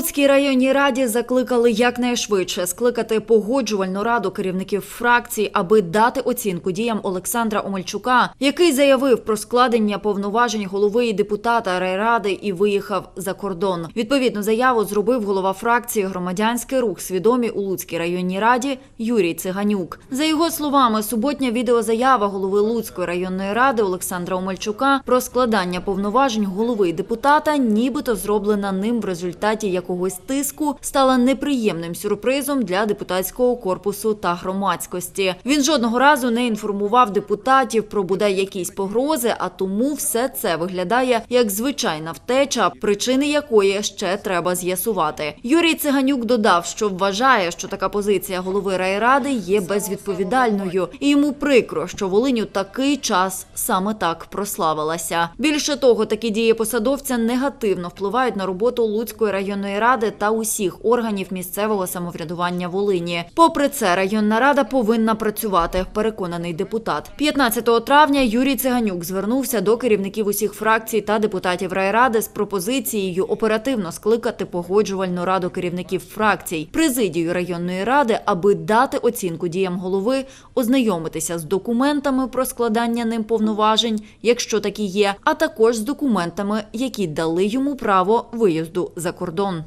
Луцькій районній раді закликали якнайшвидше скликати погоджувальну раду керівників фракцій, аби дати оцінку діям Олександра Омельчука, який заявив про складення повноважень голови і депутата райради і виїхав за кордон. Відповідну заяву зробив голова фракції Громадянський рух свідомі у Луцькій районній раді Юрій Циганюк. За його словами, суботня відеозаява голови Луцької районної ради Олександра Омельчука про складання повноважень голови і депутата, нібито зроблена ним в результаті якогось тиску, стала неприємним сюрпризом для депутатського корпусу та громадськості. Він жодного разу не інформував депутатів про бодай якісь погрози, а тому все це виглядає як звичайна втеча, причини якої ще треба з'ясувати. Юрій Циганюк додав, що вважає, що така позиція голови райради є безвідповідальною, і йому прикро, що Волиню такий час саме так прославилася. Більше того, такі дії посадовця негативно впливають на роботу Луцької ради та усіх органів місцевого самоврядування Волині. Попри це, районна рада повинна працювати, переконаний депутат. 15 травня Юрій Циганюк звернувся до керівників усіх фракцій та депутатів райради з пропозицією оперативно скликати погоджувальну раду керівників фракцій, президію районної ради, аби дати оцінку діям голови, ознайомитися з документами про складання ним повноважень, якщо такі є, а також з документами, які дали йому право виїзду за кордон.